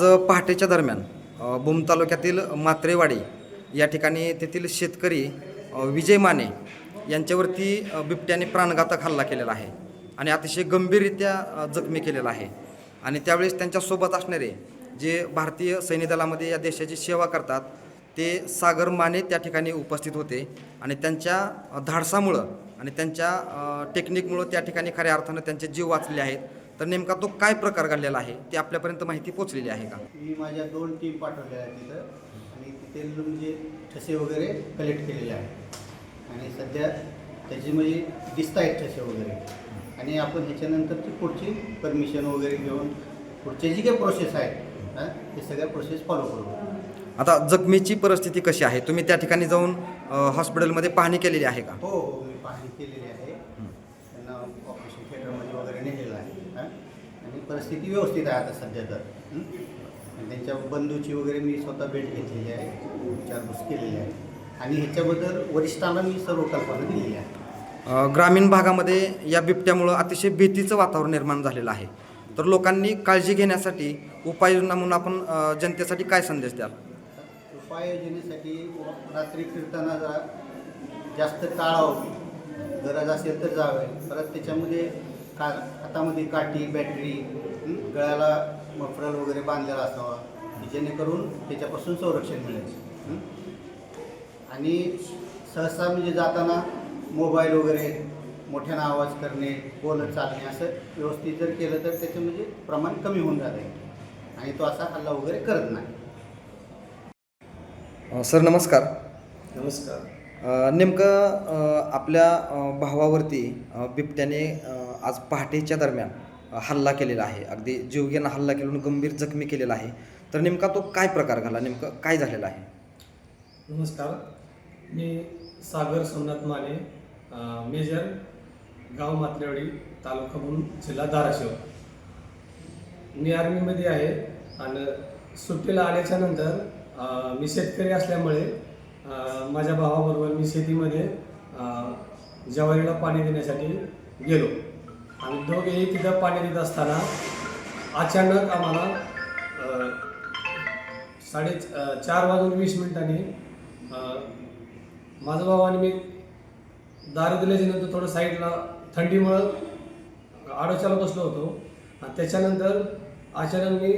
आज पहाटेच्या दरम्यान भूम तालुक्यातील मात्रेवाडी या ठिकाणी तेथील शेतकरी विजय माने यांच्यावरती बिबट्याने प्राणघातक हल्ला केलेला आहे आणि अतिशय गंभीररित्या जखमी केलेला आहे. आणि त्यावेळेस त्यांच्यासोबत असणारे जे भारतीय सैन्य दलामध्ये या देशाची सेवा करतात ते सागर माने त्या ठिकाणी उपस्थित होते आणि त्यांच्या धाडसामुळं आणि त्यांच्या टेक्निकमुळं त्या ठिकाणी खऱ्या अर्थानं त्यांचे जीव वाचले आहेत. तर नेमका तो काय प्रकार घडलेला आहे ते आपल्यापर्यंत माहिती पोचलेली आहे का? मी माझ्या दोन टीम पाठवल्या आहेत तिथं आणि तिथे म्हणजे ठसे वगैरे कलेक्ट केलेले आहेत. आणि सध्या त्याची म्हणजे दिसत आहेत ठसे वगैरे. आणि आपण ह्याच्यानंतरची पुढची परमिशन वगैरे घेऊन पुढचे जी काही प्रोसेस आहेत हां ते सगळ्या प्रोसेस फॉलो करू. आता जखमीची परिस्थिती कशी आहे? तुम्ही त्या ठिकाणी जाऊन हॉस्पिटलमध्ये पाहणी केलेली आहे का? हो हो मी पाहणी केलेली आहे त्यांना ऑपरेशन थिएटरमध्ये वगैरे नेलेलं आहे हां आणि परिस्थिती व्यवस्थित आहे आता सध्या तर. त्यांच्या बंधूची वगैरे मी स्वतः भेट घेतलेली आहे. विचारपूस केलेली आहे. आणि ह्याच्याबद्दल वरिष्ठांना मी सर्व कल्पना दिलेली आहे. अ, ग्रामीण भागामध्ये या बिबट्यामुळं अतिशय भीतीचं वातावरण निर्माण झालेलं आहे. तर लोकांनी काळजी घेण्यासाठी उपाययोजना म्हणून आपण अ, जनतेसाठी काय संदेश द्याल? उपाययोजनेसाठी रात्री फिरताना जरा जास्त टाळावं. गरज असेल तर जावे. परत त्याच्यामध्ये का हातामध्ये काठी बॅटरी गळ्याला मफरल वगैरे बांधलेला असावा की जेणेकरून त्याच्यापासून संरक्षण मिळेल हं. आणि सहसा म्हणजे जाताना मोबाईल वगैरे मोठ्यानं आवाज करणे बोलत चालणे असं व्यवस्थित जर केलं तर त्याचं म्हणजे प्रमाण कमी होऊन जाते. आणि तो असा हल्ला वगैरे करत नाही. सर नमस्कार. नमस्कार. नेमकं आपल्या भावावरती बिबट्याने आज पहाटेच्या दरम्यान हल्ला केलेला आहे. अगदी जीवघेणा हल्ला केला गंभीर जखमी केलेला आहे. तर नेमका तो काय प्रकार घाला नेमकं काय झालेलं आहे? नमस्कार. मी सागर सोमनाथ माने मेजर गाव मातलेवाडी तालुका म्हणून जिल्हा धाराशिव. मी आर्मीमध्ये आहे आणि सुट्टीला आल्याच्यानंतर मी शेतकरी असल्यामुळे माझ्या भावाबरोबर मी शेतीमध्ये ज्वारीला पाणी देण्यासाठी गेलो. आणि दोघेही तिथं पाणी देत असताना अचानक आम्हाला साडे चार वाजून वीस मिनिटांनी माझा भाऊ आणि मी दारू दिल्याच्यानंतर थोडं साईडला थंडीमुळं आडोशाला बसलो होतो. आणि त्याच्यानंतर अचानक मी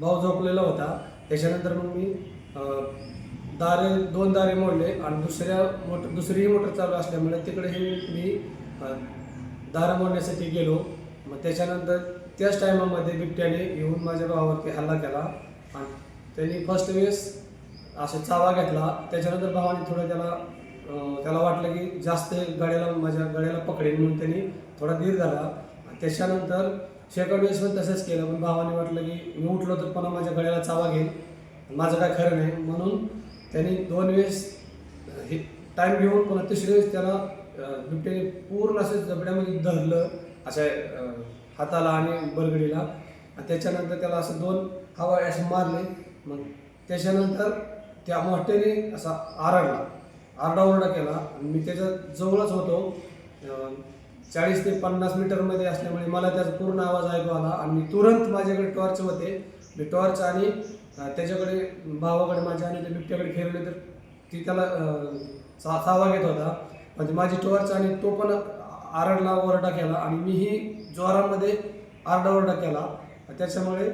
भाऊ झोपलेला होता. त्याच्यानंतर मग मी दारे दोन दारे मोडले आणि दुसऱ्या मोटर दुसरीही मोटर चालू असल्यामुळे तिकडेही मी दारं मोडण्यासाठी गेलो. मग त्याच्यानंतर त्याच टायमामध्ये बिबट्याने येऊन माझ्या भावावरती हल्ला केला आणि त्यांनी फर्स्ट वेळेस असा चावा घेतला. त्याच्यानंतर भावाने थोडं त्याला त्याला वाटलं की जास्त गड्याला माझ्या गड्याला पकडेल म्हणून त्यांनी थोडा धीर झाला त्याच्यानंतर शेकड वेळेस पण तसंच केलं. पण भावाने वाटलं की मी उठलो तर पुन्हा माझ्या गळ्याला चावा घेईल माझं काय खरं नाही. म्हणून त्यांनी दोन वेळेस हे टाईम घेऊन पुन्हा तिसऱ्या वेळेस त्याला बिबट्याने पूर्ण असं जबड्यामध्ये धरलं अशा हाताला आणि बरगडीला आणि त्याच्यानंतर त्याला असं दोन हवा असे मारले. मग त्याच्यानंतर त्या मोठ्याने असा आरडला. आरडाओरडा केला. आणि मी त्याच्या जवळच होतो. चाळीस ते पन्नास मीटरमध्ये असल्यामुळे मला त्याचा पूर्ण आवाज ऐकू आला. आणि तुरंत माझ्याकडे टॉर्च होते. मी टॉर्च आणि त्याच्याकडे भावाकडे माझ्या आणि त्या बिबट्याकडे खेळले तर ती त्याला सा सावा घेत होता. म्हणजे माझी टॉर्च आणि तो पण आरडला ओरडा केला आणि मीही जोरामध्ये आरडाओरडा केला. त्याच्यामुळे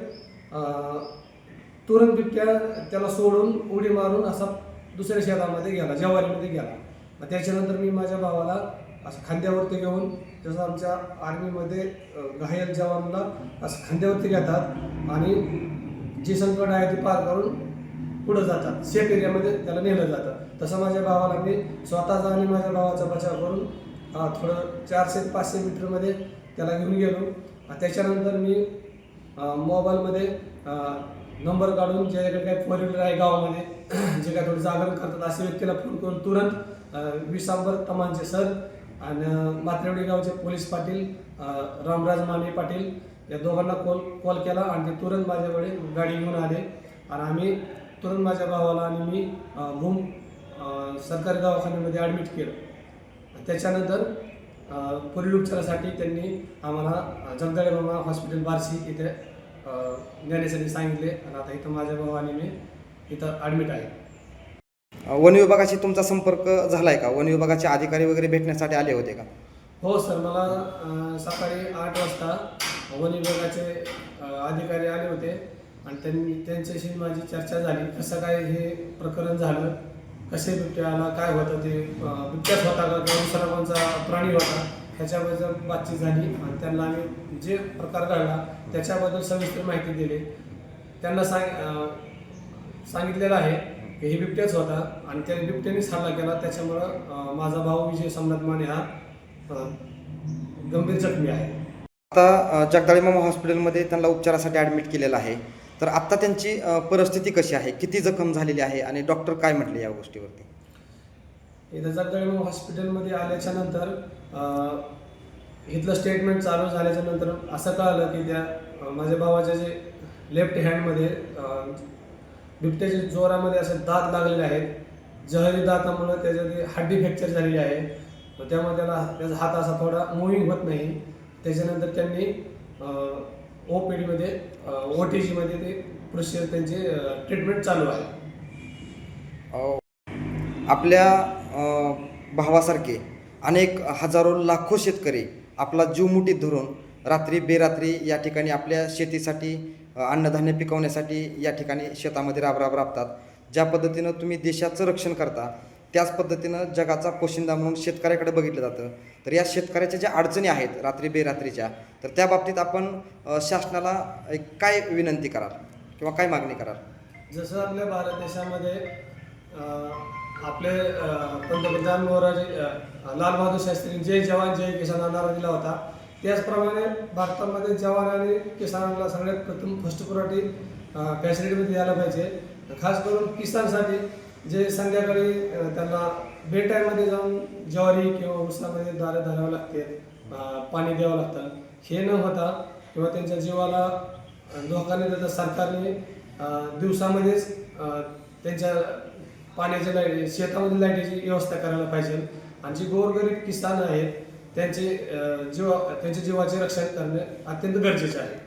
तुरंत बिबट्या त्याला सोडून उडी मारून असा दुसऱ्या शेतामध्ये गेला जवारीमध्ये गेला. त्याच्यानंतर मी माझ्या भावाला असं खांद्यावरती घेऊन जसं आमच्या आर्मीमध्ये घायल जवानला असं खांद्यावरती घेतात आणि जी संकट आहे ती पार करून पुढं जातात. सेफ एरियामध्ये त्याला नेलं जातं. तसं माझ्या भावाला मी स्वतःचा आणि माझ्या भावाचा बचाव करून थोडं चारशे पाचशे मीटरमध्ये त्याला घेऊन गेलो. त्याच्यानंतर मी मोबाईलमध्ये नंबर काढून ज्याच्याकडे काही फोर व्हीलर आहे गावामध्ये जे काय थोडं जागरण करतात अशा व्यक्तीला फोन करून तुरंत विसांबर तमांचे सर आणि अं, मात्रेवडी गावचे पोलीस पाटील रामराज माने पाटील या दोघांना कॉल कॉल केला आणि ते तुरंत माझ्याकडे गाडी घेऊन आले. आणि आम्ही तुरंत माझ्या भावाला आणि मी अं, सरकारी दवाखान्यामध्ये ॲडमिट केलं. त्याच्यानंतर पुढील उपचारासाठी त्यांनी आम्हाला जगदाळे मामा हॉस्पिटल बार्शी इथे नेण्यासाठी सांगितले. आणि आता इथं माझ्या भावाने मी इथं ॲडमिट आहे. वन विभागाशी तुमचा संपर्क झालाय का? वन विभागाचे अधिकारी वगैरे भेटण्यासाठी आले होते का? हो सर. मला सकाळी आठ वाजता वन विभागाचे अधिकारी आले होते आणि त्यांनी त्यांच्याशी माझी चर्चा झाली. कसं काय हे प्रकरण झालं? कसे बिबट्या आला? काय होतं ते? बिबट्याच होता का? किंवा दुसरा कोणचा प्राणी होता? ह्याच्याबद्दल बातचीत झाली आणि त्यांना आम्ही जे प्रकार घडला त्याच्याबद्दल सविस्तर माहिती दिली. त्यांना सांग सांगितलेलं आहे की हे बिबट्याच होता आणि त्याने बिबट्यानेच हल्ला केला. त्याच्यामुळं माझा भाऊ विजय सम्राट माने हा गंभीर जखमी आहे. आता जगदाळीमामा हॉस्पिटलमध्ये त्यांना उपचारासाठी ॲडमिट केलेलं आहे. तर आत्ता त्यांची परिस्थिती कशी आहे? किती जखम झालेली आहे? आणि डॉक्टर काय म्हटले या गोष्टीवरती? इथं जगदाळीमामा हॉस्पिटलमध्ये आल्याच्यानंतर इथलं स्टेटमेंट चालू झाल्याच्यानंतर असं कळालं की त्या माझ्या भावाच्या जे लेफ्ट हँडमध्ये बिबट्याच्या जोरामध्ये असे दात लागलेले आहेत. जहरी दातामुळे त्याच्या हड्डी फ्रॅक्चर झालेली आहे. त्यामुळे त्याला त्याचा हात असा थोडा मुव्हिंग होत नाही. त्याच्यानंतर त्यांनी ओ पी डीमध्ये ओ टी जीमध्ये ते प्रोसिजर त्यांचे ट्रीटमेंट चालू आहे. आपल्या भावासारखे अनेक हजारो लाखो शेतकरी आपला जीव मुठीत धरून रात्री बेरात्री या ठिकाणी आपल्या शेतीसाठी अन्नधान्य पिकवण्यासाठी या ठिकाणी शेतामध्ये राबराब राबतात. ज्या पद्धतीनं तुम्ही देशाचं रक्षण करता त्याच पद्धतीनं जगाचा पोशिंदा म्हणून शेतकऱ्याकडे बघितलं जातं. तर या शेतकऱ्याच्या ज्या अडचणी आहेत रात्री बेरात्रीच्या तर त्या बाबतीत आपण शासनाला एक काय विनंती कराल किंवा काय मागणी कराल? जसं आपल्या भारत देशामध्ये आपले पंतप्रधान मोराजी लालबहादूर शास्त्री जय जवान जय किसान हा नारा दिला होता. त्याचप्रमाणे भारतामध्ये जवान आणि किसानाला सगळ्यात प्रथम फर्स्ट प्रायोरिटी फॅसिलिटीमध्ये द्यायला पाहिजे. खास करून किसानसाठी जे संध्याकाळी त्यांना बेटायमध्ये जाऊन ज्वारी किंवा उसामध्ये दारं धरावं लागते पाणी द्यावं लागतं. हे न होता किंवा त्यांच्या जीवाला धोका नाही देता सरकारने दिवसामध्येच त्यांच्या पाण्याच्या लाइट शेतामध्ये लाईटीची व्यवस्था करायला पाहिजे. आणि जे गोरगरीब किसान आहेत त्यांचे जीवा त्यांच्या जीवाचे रक्षण करणे अत्यंत गरजेचे आहे.